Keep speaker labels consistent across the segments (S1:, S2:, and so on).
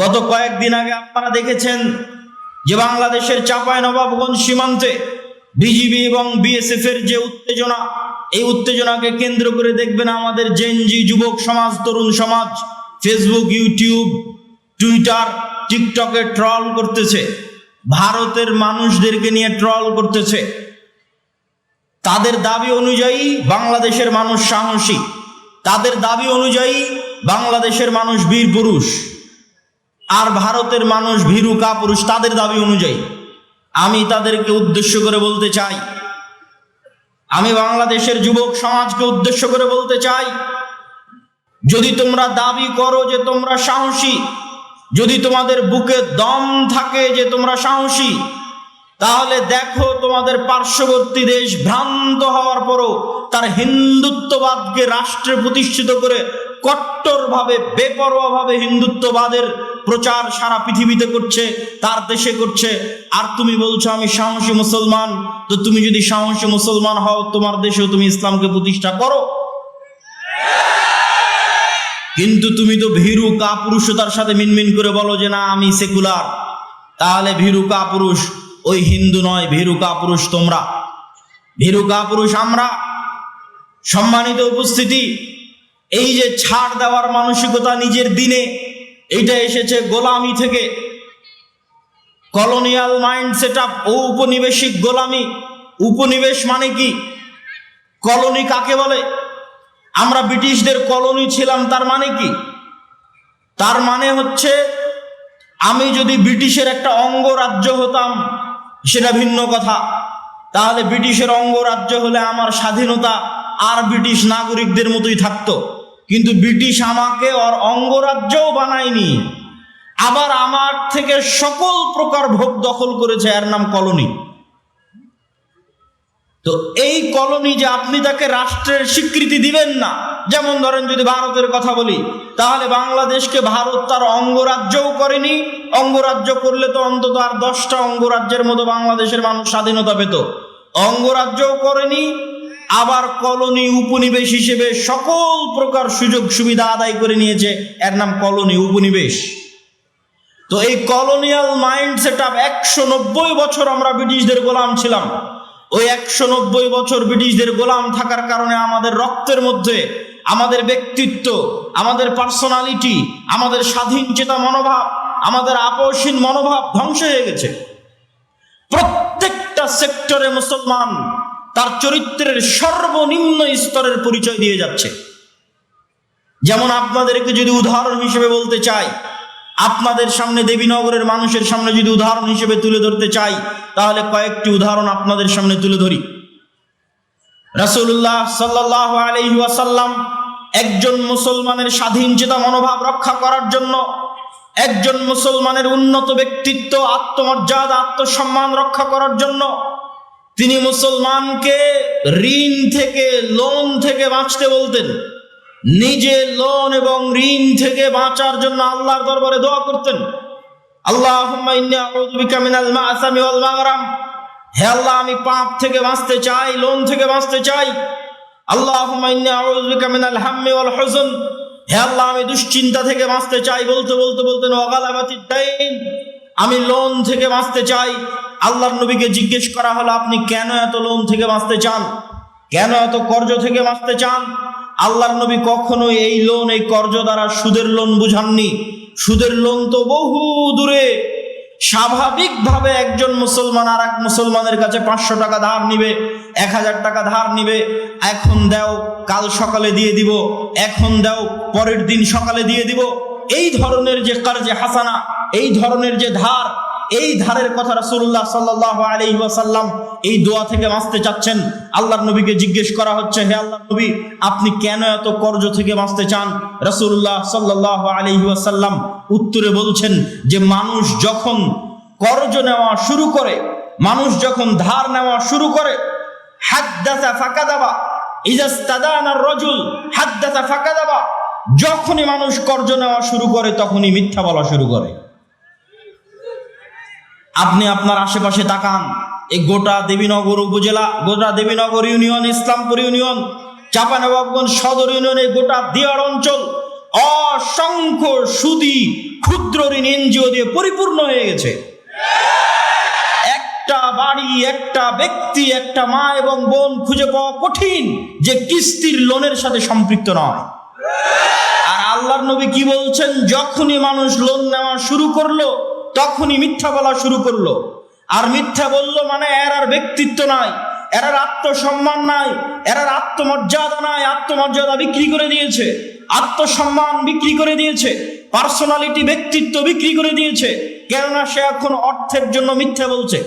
S1: গত কয়েকদিন আগে আপনারা দেখেছেন যে বাংলাদেশের চাপায় নবাবগঞ্জ সীমান্তে বিজিবি এবং বিএসএফ এর যে উত্তেজনা, এই উত্তেজনাকে কেন্দ্র করে দেখবেন আমাদের জেনজি যুবক সমাজ, তরুণ সমাজ ফেসবুক ইউটিউব টুইটার টিকটকে ট্রল করতেছে। ভারতের মানুষদেরকে নিয়ে ট্রল করতেছে। তাদের দাবি অনুযায়ী বাংলাদেশের মানুষ সাহসী। তাদের দাবি অনুযায়ী বাংলাদেশের মানুষ বীর পুরুষ। আর ভারতের মানুষ ভীরু কাপুরুষ তাদের দাবি অনুযায়ী, আমি তাদেরকে উদ্দেশ্য করে বলতে চাই, আমি বাংলাদেশের যুবক সমাজকে উদ্দেশ্য করে বলতে চাই, যদি তোমরা দাবি করো যে তোমরা সাহসী, যদি তোমাদের বুকে দম থাকে যে তোমরা সাহসী, তাহলে দেখো তোমাদের পার্শ্ববর্তী দেশ ভ্রান্ত হওয়ার পরও তার হিন্দুত্ববাদকে রাষ্ট্রে প্রতিষ্ঠিত করে কট্টরভাবে, বেপরোয়াভাবে হিন্দুত্ববাদের প্রচার সারা পৃথিবীতে করছে, তার দেশে করছে। আর তুমি বলছো আমি সাহসী মুসলমান, তো তুমি যদি সাহসী মুসলমান হও, তোমার দেশেও তুমি ইসলামকে প্রতিষ্ঠা করো। কিন্তু তুমি তো ভীরু কাপুরুষতার সাথে মিনমিন করে বলো যে না, আমি সেকুলার। তাহলে ভীরু কাপুরুষ, ওই হিন্দু নয়, ভীরু কাপুরুষ তোমরা। ভীরু কাপুরুষ আমরা। সম্মানিত উপস্থিতি এই যে ছাড় দেওয়ার মানসিকতা নিজের দিনে, এইটা এসেছে গোলামি থেকে। কলোনিয়াল মাইন্ড সেট আপ ও উপনিবেশিক গোলামি। উপনিবেশ মানে কি? কলোনি কাকে বলে? আমরা ব্রিটিশদের কলোনি ছিলাম, তার মানে কি? তার মানে হচ্ছে, আমি যদি ব্রিটিশের একটা অঙ্গরাজ্য হতাম, সেটা ভিন্ন কথা। তাহলে ব্রিটিশের অঙ্গরাজ্য হলে আমার স্বাধীনতা আর ব্রিটিশ নাগরিকদের মতোই থাকতো। কিন্তু ব্রিটিশ আমাকে ওর অঙ্গরাজ্যও বানায়নি। আবার আমার থেকে সকল প্রকার ভোগ দখল করেছে, এর নাম কলোনি। তো এই কলোনি যে আপনি তাকে রাষ্ট্রের স্বীকৃতি দিবেন না, যেমন ধরেন যদি ভারতের কথা বলি, তাহলে বাংলাদেশকে ভারত তার অঙ্গরাজ্যও করেনি, অঙ্গরাজ্য করলে তো অন্তত আর দশটা অঙ্গরাজ্যের মতো বাংলাদেশের মানুষ স্বাধীনতা পেত। অঙ্গরাজ্যও করেনি আবার কলোনি উপনিবেশ হিসেবে সকল প্রকার সুযোগ সুবিধা আদায় করে নিয়েছে। এর নাম কলোনি উপনিবেশ। তো এই কলোনিয়াল মাইন্ড সেট আপ একশো নব্বই বছর আমরা ব্রিটিশদের গোলাম ছিলাম। ওই একশো নব্বই বছর ব্রিটিশদের গোলাম থাকার কারণে আমাদের রক্তের মধ্যে আমাদের ব্যক্তিত্ব, আমাদের পার্সোনালিটি, আমাদের স্বাধীন চেতা মনোভাব, আমাদের আপোষহীন মনোভাব ধ্বংস হয়ে গেছে। প্রত্যেকটা সেক্টরে মুসলমান তার চরিত্রের সর্বনিম্ন স্তরের পরিচয় দিয়ে যাচ্ছে। যেমন আপনাদেরকে যদি উদাহরণ হিসেবে বলতে চাই, আপনাদের সামনে দেবীনগরের মানুষের সামনে যদি উদাহরণ হিসেবে তুলে ধরতে চাই, তাহলে কয়েকটি উদাহরণ আপনাদের সামনে তুলে ধরি। রাসূলুল্লাহ সাল্লাহ আলাইহি একজন মুসলমানের স্বাধীন চেতা মনোভাব রক্ষা করার জন্য একজন মুসলমানের উন্নত ব্যক্তিত্ব, আত্মমর্যাদা, আত্মসম্মান রক্ষা করার জন্য তিনি মুসলমানকে ঋণ থেকে লোন থেকে বাঁচতে বলতেন। নিজে লোন এবং ঋণ থেকে বাঁচার জন্য আল্লাহর দরবারে দোয়া করতেন। মাগরাম। হে আল্লাহ, আমি পাপ থেকে বাঁচতে চাই লোন থেকে বাঁচতে চাই। হাম্মি হে আল্লাহ, আমি দুশ্চিন্তা থেকে বাঁচতে চাই বলতে বলতে বলতেন ওয়াগালাবাতিদ দাইন। আমি লোন থেকে বাঁচতে চাই। আল্লাহর নবীকে জিজ্ঞেস করা হলো, আপনি কেন এত লোন থেকে বাঁচতে চান? কেন এত কর্জ থেকে বাঁচতে চান? আল্লাহর নবী কখনোই এই লোন এই কর্জ দ্বারা সুদের লোন বুঝাননি। সুদের লোন তো বহু দূরে। স্বাভাবিকভাবে একজন মুসলমান আর এক মুসলমানের কাছে পাঁচশো টাকা ধার নিবে, এক হাজার টাকা ধার নিবে। এখন দাও, কাল সকালে দিয়ে দিব। এখন দাও, পরের দিন সকালে দিয়ে দিব। এই ধরনের যে কার্যে হাসানা, এই ধরনের যে ধার, এই ধারের কথা রাসূলুল্লাহ সাল্লাল্লাহু আলাইহি ওয়াসাল্লাম এই দোয়া থেকে বাঁচতে চাচ্ছেন। আল্লাহর নবীকে জিজ্ঞেস করা হচ্ছে, হে আল্লাহর নবী, আপনি কেন এত কর্জ থেকে বাঁচতে চান? রাসূলুল্লাহ সাল্লাল্লাহু আলাইহি ওয়াসাল্লাম উত্তরে বলছেন যে, মানুষ যখন কর্জ নেওয়া শুরু করে, মানুষ যখন ধার নেওয়া শুরু করে, হাদ্দাসা ফাকাদাবা, ইজাস্তাদানা রজুল, হাদ্দাসা ফাকাদাবা যখনই মানুষ কর্জ নেওয়া শুরু করে, তখনই মিথ্যা বলা শুরু করে। আপনি আপনার আশেপাশে তাকান। এই গোটা দেবীনগর উপজেলা, গোটা Debinagar union, Islampur union, Chapainawabganj Sadar union, এই গোটা দিয়ার অঞ্চল অসংখ্য সুদি, ক্ষুদ্র ঋণ এনজিও দিয়ে পরিপূর্ণ হয়ে গেছে। একটা বাড়ি, একটা ব্যক্তি, একটা মা এবং বোন খুঁজে পাওয়া কঠিন যে কিস্তির লোনের সাথে সম্পৃক্ত নয়। আর আল্লাহর নবী কি বলছেন? যখনই মানুষ লোন নেওয়া শুরু করল, তখনই মিথ্যা বলা শুরু করল। আর মিথ্যা বলল মানে এর আর ব্যক্তিত্ব নাই, এর আত্মসম্মান নাই, এর আর আত্মমর্যাদা নাই, আত্মমর্যাদা বিক্রি করে দিয়েছে, আত্মসম্মান বিক্রি করে দিয়েছে, পার্সোনালিটি, ব্যক্তিত্ব বিক্রি করে দিয়েছে, কেননা সে এখন অর্থের জন্য মিথ্যা বলছে।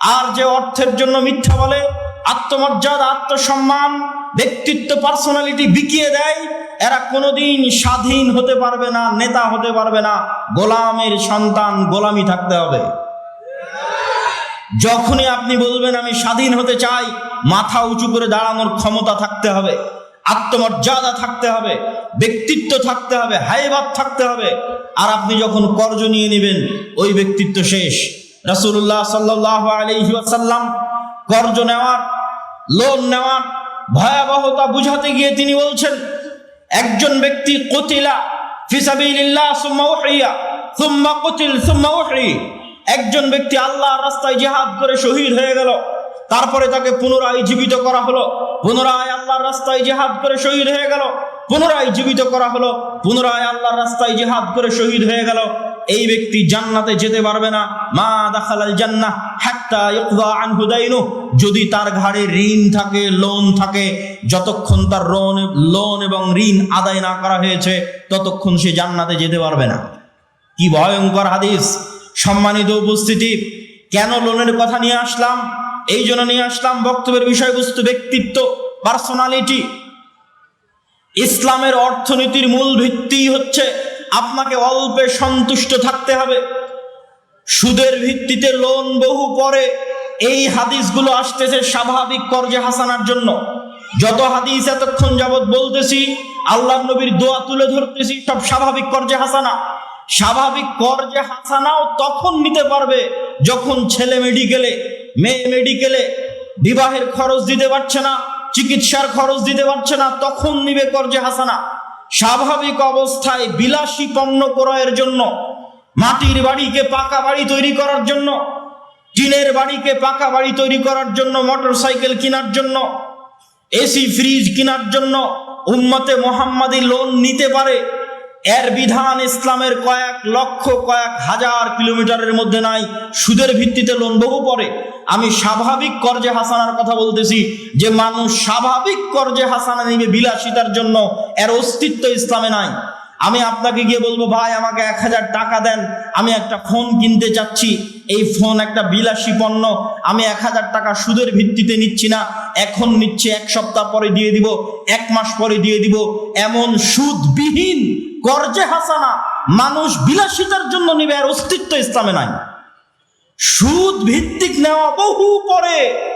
S1: আর যে অর্থের জন্য মিথ্যা বলে, আত্মমর্যাদা, আত্মসম্মান, ব্যক্তিত্ব, পার্সোনালিটি বিকিয়ে দেয় এরা কোনোদিন স্বাধীন হতে পারবে না, নেতা হতে পারবে না। গোলামের সন্তান গোলামি থাকতে হবে। যখনই আপনি বলবেন, আমি স্বাধীন হতে চাই মাথা উঁচু করে দাঁড়ানোর ক্ষমতা থাকতে হবে, আত্মমর্যাদা থাকতে হবে, ব্যক্তিত্ব থাকতে হবে হাইবাদ থাকতে হবে। আর আপনি যখন কর্জ নিয়ে নেবেন, ওই ব্যক্তিত্ব শেষ। রাসূলুল্লাহ সাল্লাহ আলাইহি ওয়াসাল্লাম কর্জ নেওয়ার, লোন নেওয়ার ভয়াবহতা বুঝাতে গিয়ে তিনি বলছেন একজন ব্যক্তি কতিলা ফিসাবিলিল্লাহ সুম্মা উহরি একজন ব্যক্তি আল্লাহর রাস্তায় জিহাদ করে শহীদ হয়ে গেল, তারপরে তাকে পুনরায় জীবিত করা হলো, পুনরায় আল্লাহর রাস্তায় জিহাদ করে শহীদ হয়ে গেল, পুনরায় জীবিত করা হলো, পুনরায় আল্লাহর রাস্তায় জিহাদ করে শহীদ হয়ে গেল। এই ব্যক্তি জান্নাতে যেতে পারবে না। মা দাখালাল জান্নাহ যদি তার ঘাড়ে ঋণ থাকে, লোন থাকে, যতক্ষণ তার লোন লোন এবং ঋণ আদায় না করা হয়েছে, ততক্ষণ সে জান্নাতে যেতে পারবে না। কি ভয়ঙ্কর হাদিস। সম্মানিত উপস্থিতি, কেন লোনের কথা নিয়ে আসলাম? এই জন্য নিয়ে আসলাম বক্তব্যের বিষয়বস্তু ব্যক্তিত্ব পার্সোনালিটি ইসলামের অর্থনীতির মূল ভিত্তি হচ্ছে, আপনাকে অল্পে সন্তুষ্ট থাকতে হবে। সুদের ভিত্তিতে লোন বহু পরে এই হাদিসগুলো আসতেছে স্বাভাবিক কর্জে হাসানার জন্য। যত হাদিস এতক্ষণ যাবৎ বলতেছি আল্লাহ নবীর দোয়া তুলে ধরতেছি, সব স্বাভাবিক কর্জে হাসানা। স্বাভাবিক কর্জে হাসানাও তখন নিতে পারবে যখন ছেলে মেডিকেলে, মেয়ে মেডিকেলে বিবাহের খরচ দিতে পারছে না, চিকিৎসার খরচ দিতে পারছে না, তখন নিবে কর্জে হাসানা। স্বাভাবিক অবস্থায় বিলাসী পণ্য ক্রয়ের জন্য মাটির বাড়িকে পাকা বাড়ি তৈরি করার জন্য টিনের বাড়িকে পাকা বাড়ি তৈরি করার জন্য মোটর সাইকেল কেনার জন্য, এসি, ফ্রিজ কেনার জন্য উম্মতে মোহাম্মদী লোন নিতে পারে। এর বিধান ইসলামের কয়েক লক্ষ, কয়েক হাজার কিলোমিটারের মধ্যে নাই, সুদের ভিত্তিতে লোন বহু পরে আমি স্বাভাবিক কর্জে হাসানার কথা বলতেছি যে, মানুষ স্বাভাবিক কর্জে হাসানা নিবে বিলাসিতার জন্য, এর অস্তিত্ব ইসলামে নাই। আমি আপনাকে গিয়ে বলব, ভাই, আমাকে এক হাজার টাকা দেন। আমি একটা ফোন কিনতে চাচ্ছি। এই ফোন একটা বিলাসী পণ্য। আমি এক হাজার টাকা সুদের ভিত্তিতে নিচ্ছি না। এখন নিচ্ছে, এক সপ্তাহ পরে দিয়ে দিব, এক মাস পরে দিয়ে দিব। এমন সুদবিহীন কর্জে হাসানা। মানুষ বিলাসিতার জন্য নিবে, আর অস্তিত্ব ইসলামে নাই। সুদ ভিত্তিক নেওয়া বহু পরে।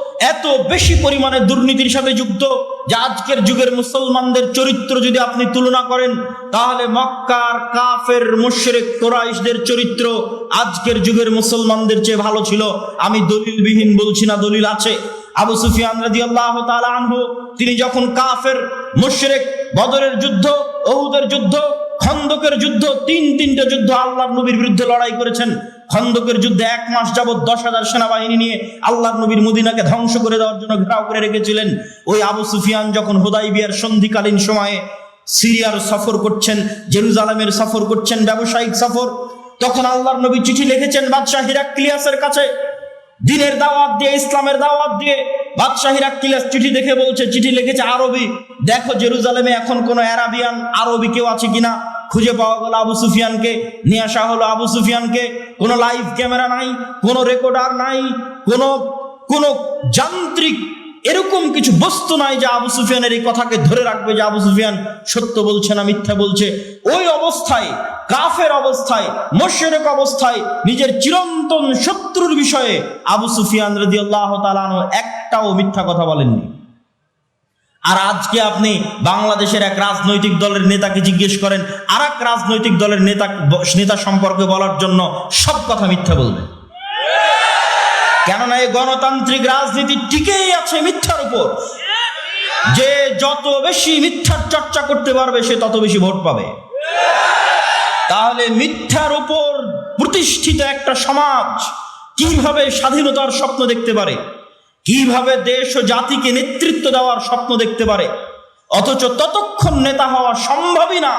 S1: এত বেশি পরিমাণে দুর্নীতির সাথে যুক্ত যে আজকের যুগের মুসলমানদের চরিত্র যদি আপনি তুলনা করেন, তাহলে মক্কার কাফের, মুশরেক, কোরাইশদের চরিত্র আজকের যুগের মুসলমানদের চেয়ে ভালো ছিল। আমি দলিলবিহীন বলছি না, দলিল আছে। আবু সুফিয়ান রাদিয়াল্লাহু তাআলা আনহু, তিনি যখন কাফের, মুশরেক, বদরের যুদ্ধ অহুদের যুদ্ধ, খন্দকের যুদ্ধ, তিন তিনটে যুদ্ধ আল্লাহ নবীর বিরুদ্ধে লড়াই করেছেন খন্দকের যুদ্ধে এক মাস যাবৎ দশ হাজার সেনাবাহিনী নিয়ে আল্লাহর নবীর মদিনাকে ধ্বংস করে দেওয়ার জন্য ঘেরাও করে রেখেছিলেন। ওই আবু সুফিয়ান যখন হোদাই বিয়ার সন্ধিকালীন সময়ে সিরিয়ার সফর করছেন, জেরুজালামের সফর করছেন, ব্যবসায়িক সফর, তখন আল্লাহর নবী চিঠি লিখেছেন, বাদশাহ হিরাক্লিয়াসের কাছে, দিনের দাওয়াত দিয়ে, ইসলামের দাওয়াত দিয়ে, বাদশাহ হিরাক্লিয়াস চিঠি দেখে বলছে, চিঠি লিখেছে, আরবি, দেখো জেরুজালেমে এখন কোনো অ্যারাবিয়ান, আরবি কেউ আছে কিনা? খুঁজে পাওয়া গেল আবু সুফিয়ানকে, নিয়ে আসা হলো আবু সুফিয়ানকে। কোনো লাইভ ক্যামেরা নাই, কোনো রেকর্ডার নাই, কোনো কোনো যান্ত্রিক এরকম কিছু বস্তু নাই যে আবু সুফিয়ানের এই কথাকে ধরে রাখবে যে আবু সুফিয়ান সত্য বলছে না মিথ্যা বলছে। ওই অবস্থায়, কাফের অবস্থায়, মোশেরেক অবস্থায় নিজের চিরন্তন শত্রুর বিষয়ে আবু সুফিয়ান রদি আল্লাহ তালানো একটাও মিথ্যা কথা বলেননি। আর আজকে আপনি বাংলাদেশের এক রাজনৈতিক দলের নেতাকে জিজ্ঞেস করেন আর এক রাজনৈতিক দলের নেতা নেতা সম্পর্কে বলার জন্য সব কথা মিথ্যা বলবে। কেননা এই গণতান্ত্রিক রাজনীতি টিকেই আছে মিথ্যার উপর। যে যত বেশি মিথ্যার চর্চা করতে পারবে, সে তত বেশি ভোট পাবে। তাহলে মিথ্যার উপর প্রতিষ্ঠিত একটা সমাজ কীভাবে স্বাধীনতার স্বপ্ন দেখতে পারে? কীভাবে দেশ ও জাতিকে নেতৃত্ব দেওয়ার স্বপ্ন দেখতে পারে? অথচ ততক্ষণ নেতা হওয়া সম্ভবই না,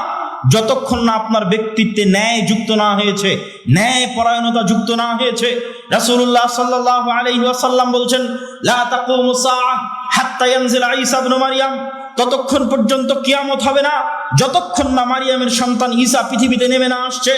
S1: যতক্ষণ না আপনার ব্যক্তিত্বে ন্যায় যুক্ত না হয়েছে, ন্যায় পরায়ণতা যুক্ত না হয়েছে। রাসূলুল্লাহ সাল্লাল্লাহু আলাইহি ওয়াসাল্লাম বলছেন, লা তাকুমু সাআহ হাত্তা ইয়ানজিল ঈসা ইবনে মারইয়াম ততক্ষণ পর্যন্ত কিয়ামত হবে না, যতক্ষণ না মারিয়ামের সন্তান ঈসা পৃথিবীতে নেমে না আসছে।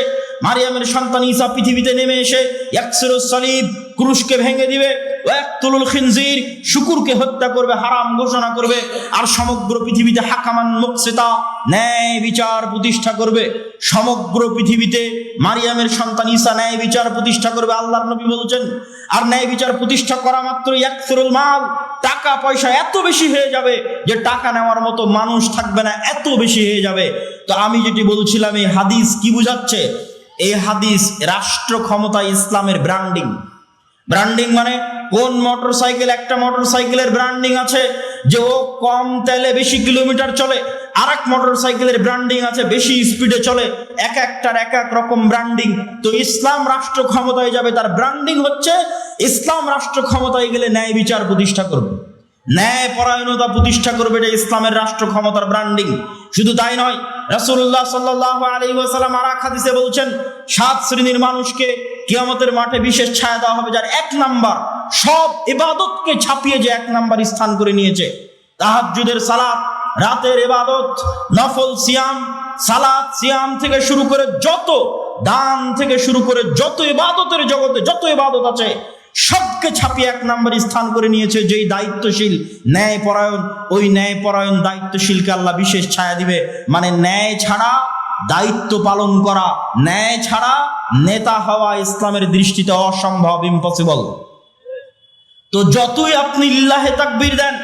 S1: মারিয়ামের সন্তান ঈসা পৃথিবীতে নেমে এসে, ইয়াকসিরুস সালিব ক্রুশকে ভেঙে দিবে। ওয়াকতুলুল খিনজির, শুকুরকে হত্যা করবে, হারাম ঘোষণা করবে, আর সমগ্র পৃথিবীতে হাকামান মুকসিতা, ন্যায় বিচার প্রতিষ্ঠা করবে। সমগ্র পৃথিবীতে মারিয়ামের সন্তান ঈসা ন্যায় বিচার প্রতিষ্ঠা করবে, আল্লাহর নবী বলছেন। আর ন্যায় বিচার প্রতিষ্ঠা করা মাত্র ইয়াকসিরুল মাল। টাকা পয়সা এত বেশি হয়ে যাবে যে টাকা নেওয়ার মতো মানুষ থাকবে না, এত বেশি হয়ে যাবে। তো আমি যেটি বলছিলাম, এই হাদিস কি বুঝাচ্ছে? এই হাদিস রাষ্ট্র ক্ষমতা ইসলামের ব্র্যান্ডিং ব্র্যান্ডিং মানে কোন মোটর সাইকেল একটা মোটর সাইকেলের ব্র্যান্ডিং আছে যে ও কম তেলে বেশি কিলোমিটার চলে আর এক মোটর সাইকেলের ব্র্যান্ডিং আছে বেশি স্পিডে চলে, এক একটার এক এক রকম ব্র্যান্ডিং তো ইসলাম রাষ্ট্র ক্ষমতায় যাবে, তার ব্র্যান্ডিং হচ্ছে ইসলাম রাষ্ট্র ক্ষমতায় গেলে ন্যায় বিচার প্রতিষ্ঠা করবে। ন্যায় পরায়ণতা প্রতিষ্ঠা করবে, এটা ইসলামের রাষ্ট্র ক্ষমতার ব্র্যান্ডিং শুধু তাই নয় রাসূলুল্লাহ সাল্লাল্লাহু আলাইহি ওয়াসাল্লাম আর হাদিসে বলছেন, সাত শ্রেণির মানুষকে কিয়ামতের মাঠে বিশেষ ছায়া দেওয়া হবে যার এক নাম্বার, সব ইবাদতকে ছাপিয়ে যে এক নাম্বার স্থান করে নিয়েছে। তাহাজ্জুদের সালাত, রাতের ইবাদত, নফল সিয়াম, সালাত সিয়াম থেকে শুরু করে যত, দান থেকে শুরু করে যত ইবাদতের জগতে যত ইবাদত আছে সবকে ছাপিয়ে এক নম্বর স্থান করে নিয়েছে যেই দায়িত্বশীল ন্যায় পরায়ণ ওই ন্যায় পরায়ণ দায়িত্বশীলকে আল্লাহ বিশেষ ছায়া দিবে। মানে ন্যায় ছাড়া দায়িত্ব পালন করা, ন্যায় ছাড়া নেতা হওয়া ইসলামের দৃষ্টিতে অসম্ভব ইম্পসিবল তো যতই আপনি লিল্লাহে তাকবীর দেন,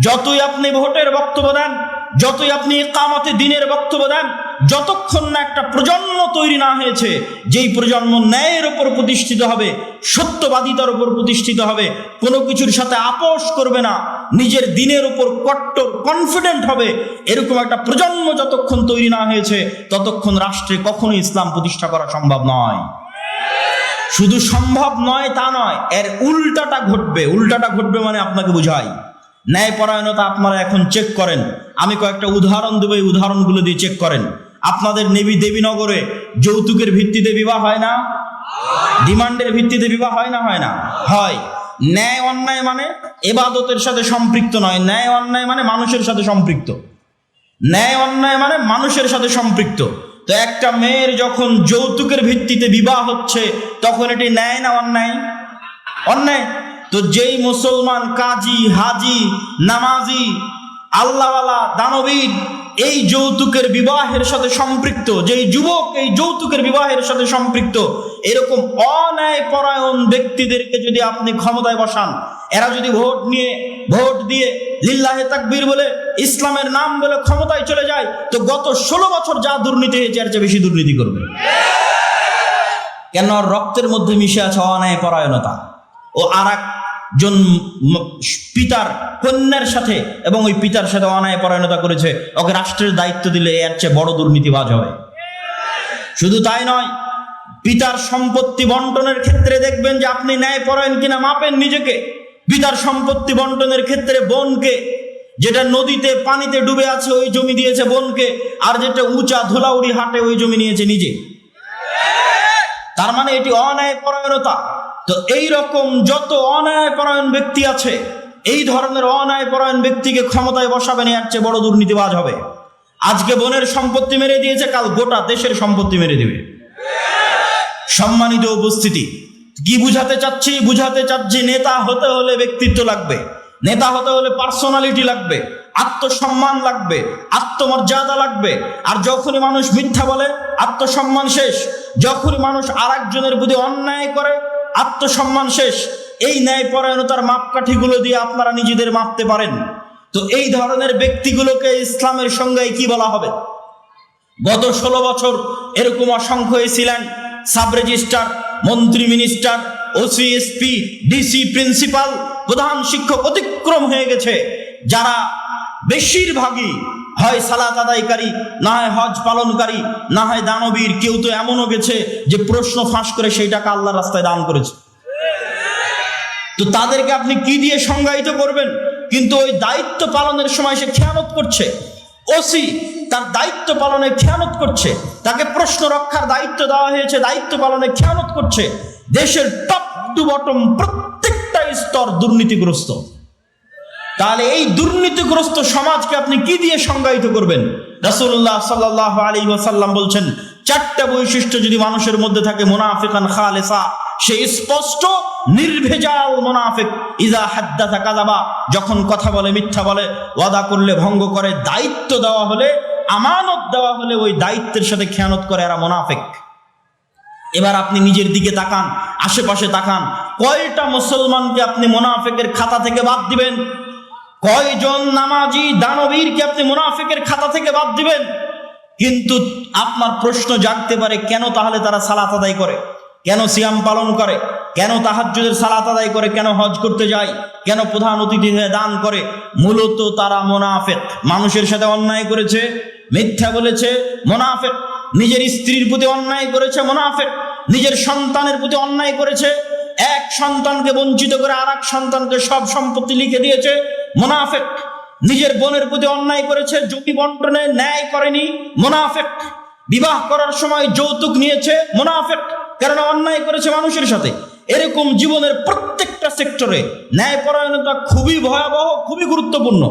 S1: যতই আপনি ভোটের বক্তব্য দেন যতই আপনি কামাতে দিনের বক্তব্য দেন, যতক্ষণ না একটা প্রজন্ম তৈরি না হয়েছে, যেই প্রজন্ম ন্যায়ের ওপর প্রতিষ্ঠিত হবে, সত্যবাদিতার উপর প্রতিষ্ঠিত হবে, কোনো কিছুর সাথে আপোষ করবে না, নিজের দিনের উপর কট্টর কনফিডেন্ট হবে, এরকম একটা প্রজন্ম যতক্ষণ তৈরি না হয়েছে, ততক্ষণ রাষ্ট্রে কখনো ইসলাম প্রতিষ্ঠা করা সম্ভব নয়। শুধু সম্ভব নয় তা নয়, এর উল্টাটা ঘটবে। উল্টাটা ঘটবে মানে আপনাকে বুঝাই। ন্যায়পরায়ণতা আপনারা এখন চেক করেন। আমি কয়েকটা উদাহরণ দেবো, এই উদাহরণগুলো দিয়ে চেক করেন। আপনাদের নেবী দেবীনগরে যৌতুকের ভিত্তিতে বিবাহ হয় না? ডিমান্ডের ভিত্তিতে বিবাহ হয় না হয় না? হয়। ন্যায় অন্যায় মানে এবাদতের সাথে সম্পৃক্ত নয়। ন্যায় অন্যায় মানে মানুষের সাথে সম্পৃক্ত। ন্যায় অন্যায় মানে মানুষের সাথে সম্পৃক্ত। তো একটা মেয়ের যখন যৌতুকের ভিত্তিতে বিবাহ হচ্ছে, তখন এটি ন্যায় না অন্যায়? অন্যায়। তো যেই মুসলমান কাজী, হাজি, নামাজি, আল্লাহওয়ালা, দানবীর, এই যৌতুকের বিবাহের সাথে সম্পৃক্ত, যেই যুবক এই যৌতুকের বিবাহের সাথে সম্পৃক্ত, এরকম অন্যায় পরায়ণ ব্যক্তিদেরকে যদি আপনি ক্ষমতায় বসান, এরা যদি ভোট নিয়ে, ভোট দিয়ে লিল্লাহে তাকবীর বলে, ইসলামের নাম বলে ক্ষমতায় চলে যায়, তো গত ষোলো বছর যা দুর্নীতি হয়েছে, এর চেয়ে বেশি দুর্নীতি করবে। কেন? রক্তের মধ্যে মিশে আছে অন্যায় পরায়ণতা। ও আর একজন পিতার কন্যার সাথে এবং ওই পিতার সাথে অন্যায় পরায়ণতা করেছে, ওকে রাষ্ট্রের দায়িত্ব দিলে এর চেয়ে বড় দুর্নীতিবাজ হবে। শুধু তাই নয়, পিতার সম্পত্তি বন্টনের ক্ষেত্রে দেখবেন যে আপনি ন্যায় পরায়ণ কিনা মাপেন নিজেকে। পিতার সম্পত্তি বন্টনের ক্ষেত্রে বোনকে, যেটা নদীতে পানিতে ডুবে আছে ওই জমি দিয়েছে বোনকে, আর যেটা উঁচা ধুলাউড়ি হাটে ওই জমি নিয়েছে নিজে। তার মানে এটি অন্যায় পরায়ণতা তো এই রকম যত অন্যায় পরায়ণ ব্যক্তি আছে, এই ধরনের অন্যায় পরায়ণ ব্যক্তিকে ক্ষমতায় বসাবেন এর চেয়ে বড় দুর্নীতিবাজ হবে। আজকে বোনের সম্পত্তি মেরে দিয়েছে, কাল গোটা দেশের সম্পত্তি মেরে দিবে। সম্মানিত উপস্থিতি, কি বুঝাতে চাচ্ছি? বুঝাতে চাচ্ছি নেতা হতে হলে ব্যক্তিত্ব লাগবে, নেতা হতে হলে পার্সোনালিটি লাগবে, আত্মসম্মান লাগবে, আত্মমর্যাদা লাগবে। আর যখনই মানুষ মিথ্যা বলে, আত্মসম্মান শেষ। যখনই মানুষ আর একজনের অন্যায় করে আত্মসম্মান শেষ। এই ন্যায় পরায়ণতার মাপকাঠিগুলো দিয়ে আপনারা নিজেদের মাপতে পারেন। তো এই ধরনের ব্যক্তিগুলোকে ইসলামের সঙ্গে কি বলা হবে? গত ষোলো বছর এরকম অসংখ্য হয়েছিলেন সাব রেজিস্ট্রার, মন্ত্রী minister, OC, SP, DC, principal, প্রধান শিক্ষক অতিক্রম হয়ে গেছে। যারা বেশিরভাগই হয় সালাত আদায়কারী, না হয় হজ পালনকারী, না হয় দানবীর, কেউ তো এমনও গেছে যে প্রশ্ন ফাঁস করে সেই টাকা আল্লাহর রাস্তায় দান করেছে। তো তাদেরকে আপনি কি দিয়ে সংজ্ঞায়িত করবেন? কিন্তু ওই দায়িত্ব পালনের সময় সে খেয়ানত করছে। ওসি তার দায়িত্ব পালনে খেয়ানত করছে। তাকে প্রশ্ন রক্ষার দায়িত্ব দেওয়া হয়েছে, দায়িত্ব পালনে খেয়ানত করছে। দেশের টপ টু বটম প্রত্যেকটা স্তর দুর্নীতিগ্রস্ত। তাহলে এই দুর্নীতিগ্রস্ত সমাজকে আপনি কি দিয়ে সংজ্ঞায়িত করবেন? রাসূলুল্লাহ সাল্লাহ আলী ওয়াসাল্লাম বলছেন, চারটা বৈশিষ্ট্য যদি মানুষের মধ্যে থাকে, মুনাফিকান খালেসা, সে স্পষ্ট নির্ভেজাল মুনাফিক। ইজা হাদ্দাথা কাযাবা, যখন কথা বলে, মিথ্যা বলে, ওয়াদা করলে, ভঙ্গ করে, দায়িত্ব দেওয়া হলে, আমানত দেওয়া হলে, ওই দায়িত্বের সাথে খেয়ানত করে এরা মুনাফিক। এবার আপনি নিজের দিকে তাকান, আশেপাশে তাকান, কয়টা মুসলমানকে আপনি মোনাফেকের খাতা থেকে বাদ দিবেন? কয়জন নামাজি দানবীরকে আপনি মুনাফিকের খাতা থেকে বাদ দিবেন? কিন্তু আপনার প্রশ্ন জাগতে পারে, কেন তাহলে তারা সালাত আদায় করে? কেন সিয়াম পালন করে? কেন তাহাজ্জুদের সালাত আদায় করে? কেন হজ করতে যায়? কেন প্রধান অতিথি হয়ে দান করে? মূলত তারা মোনাফেক। মানুষের সাথে অন্যায় করেছে, মিথ্যা বলেছে, মোনাফেক। নিজের স্ত্রীর প্রতি অন্যায় করেছে, মোনাফেক। নিজের সন্তানের প্রতি অন্যায় করেছে। এক সন্তানকে বঞ্চিত করে আর সন্তানকে সব সম্পত্তি লিখে দিয়েছে। মোনাফেক নিজের বোনের প্রতি অন্যায় করেছে জমি বন্টনে ন্যায় করেনি, মোনাফেক বিবাহ করার সময় যৌতুক নিয়েছে, মোনাফেক কারণ অন্যায় করেছে মানুষের সাথে। এরকম জীবনের প্রত্যেকটা সেক্টরে ন্যায়পরায়ণতা খুবই ভয়াবহ, খুবই গুরুত্বপূর্ণ।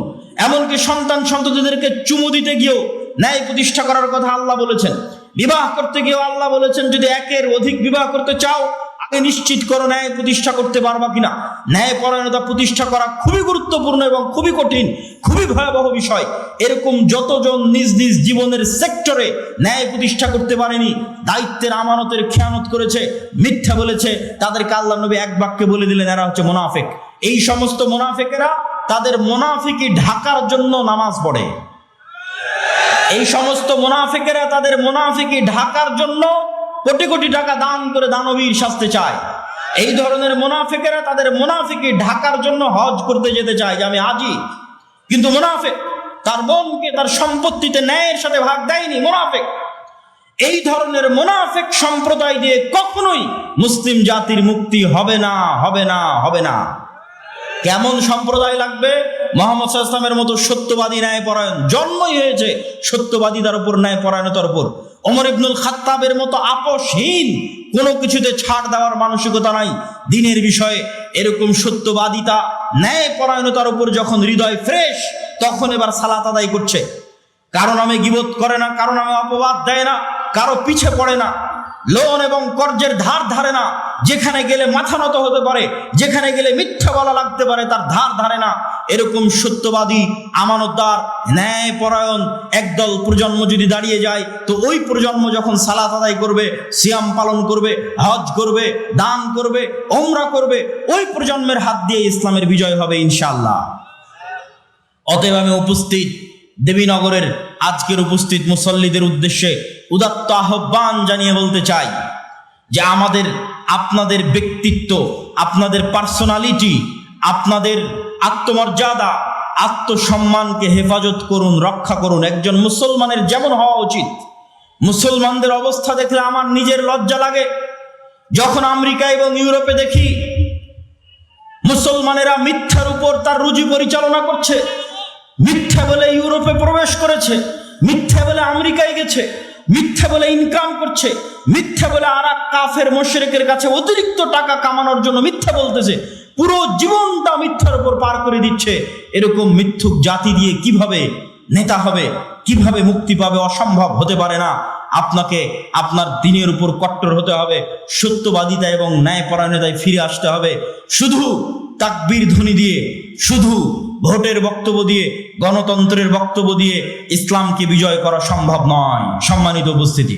S1: এমনকি সন্তান সন্ততিদেরকে চুমু দিতে গিয়েও ন্যায় প্রতিষ্ঠা করার কথা আল্লাহ বলেছেন। বিবাহ করতে গিয়েও আল্লাহ বলেছেন, যদি একের অধিক বিবাহ করতে চাও আগে নিশ্চিত করো ন্যায় প্রতিষ্ঠা করতে পারবা কিনা? ন্যায় পরায়ণতা প্রতিষ্ঠা করা খুবই গুরুত্বপূর্ণ এবং খুবই কঠিন, খুবই ভয়াবহ বিষয়। এরকম যতজন নিজ নিজ জীবনের সেক্টরে ন্যায় প্রতিষ্ঠা করতে পারেনি, দায়িত্বের আমানতের খেয়ানত করেছে, মিথ্যা বলেছে, তাদেরকে আল্লাহ নবী এক বাক্যে বলে দিলেন, এরা হচ্ছে মোনাফেক। এই সমস্ত মোনাফেকেরা তাদের মোনাফিকি ঢাকার জন্য নামাজ পড়ে। এই সমস্ত মোনাফিকেরা তাদের মোনাফিকি ঢাকার জন্য কোটি কোটি টাকা দান করে দানবীর শাস্তে চায়। এই ধরনের মোনাফিকেরা তাদের মোনাফিকি ঢাকার জন্য হজ করতে যেতে চায় যে আমি আজি কিন্তু মোনাফেক তার বোনকে তার সম্পত্তিতে ন্যায়ের সাথে ভাগ দেয়নি, মোনাফেক। এই ধরনের মোনাফেক সম্প্রদায় দিয়ে কখনোই মুসলিম জাতির মুক্তি হবে না হবে না হবে না। কেমন সম্প্রদায় লাগবে? মোহাম্মদ ইসলামের মতো সত্যবাদী ন্যায় পরায়ণ জন্মই হয়েছে, সত্যবাদী তার উপর ন্যায় পরায়ণতার উপর। ওমর ইবনুল খাত্তাবের মতো আপোষহীন কোনো কিছুতে ছাড় দেওয়ার মানসিকতা নাই। দিনের বিষয়ে এরকম সত্যবাদিতা ন্যায় পরায়ণতার উপর যখন হৃদয় ফ্রেশ তখন এবার সালাত আদায় করছে। কারও নামে গিবোধ করে না কারও নামে অপবাদ দেয় না, কারও পিছে পড়ে না। লোন এবং কর্জের ধার ধারে না। যেখানে গেলে মাথা নত হতে পারে, যেখানে গেলে মিথ্যা বলা লাগতে পারে, তার ধার ধারে না। এরকম সত্যবাদী, আমানতদার ন্যায় পরায়ণ একদল প্রজন্ম যদি দাঁড়িয়ে যায়, তো ওই প্রজন্ম যখন সালাত আদায় করবে, সিয়াম পালন করবে, হজ করবে, দান করবে, ওমরা করবে, ওই প্রজন্মের হাত দিয়ে ইসলামের বিজয় হবে ইনশাল্লাহ অতএব আমি উপস্থিত দেবীনগরের আজকের উপস্থিত মুসল্লিদের উদ্দেশ্যে উদাত্ত আহ্বান জানিয়ে বলতে চাই যে আমাদের, আপনাদের ব্যক্তিত্ব, আপনাদের পার্সোনালিটি আপনাদের আত্মমর্যাদা, আত্মসম্মানকে হেফাজত করুন, রক্ষা করুন। একজন মুসলমানের যেমন হওয়া উচিত। মুসলমানদের অবস্থা দেখলে আমার নিজের লজ্জা লাগে। যখন আমেরিকা এবং ইউরোপে দেখি মুসলমানেরা মিথ্যার উপর তার রুজি পরিচালনা করছে, মিথ্যা বলে ইউরোপে প্রবেশ করেছে, মিথ্যা বলে আমেরিকায় গেছে। মিথ্যা বলে ইনকাম করছে, মিথ্যা বলে আর কাফের মোশরেকের কাছে অতিরিক্ত টাকা কামানোর জন্য মিথ্যা বলতেছে। পুরো জীবনটা মিথ্যার উপর পার করে দিচ্ছে। এরকম মিথ্যুক জাতি দিয়ে কীভাবে নেতা হবে, কীভাবে মুক্তি পাবে অসম্ভব হতে পারে না। আপনাকে আপনার দিনের উপর কট্টর হতে হবে, সত্যবাদিতা এবং ন্যায়পরায়ণতায় ফিরে আসতে হবে। শুধু তাকবীর ধ্বনি দিয়ে, শুধু ভোটের বক্তব্য দিয়ে গণতন্ত্রের বক্তব্য দিয়ে ইসলামকে বিজয় করা সম্ভব নয়। সম্মানিত উপস্থিতি।